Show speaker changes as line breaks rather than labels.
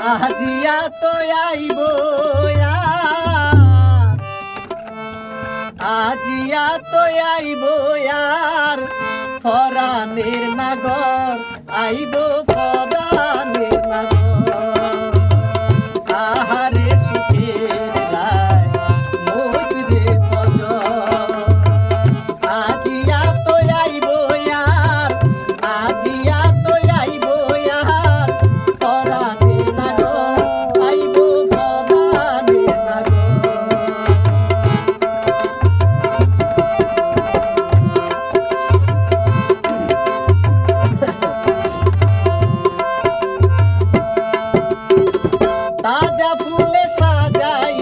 তো আইব আজিয়া তো আইব ফরানের নাগর আইব ফরা সাজা ফুলে সাজাই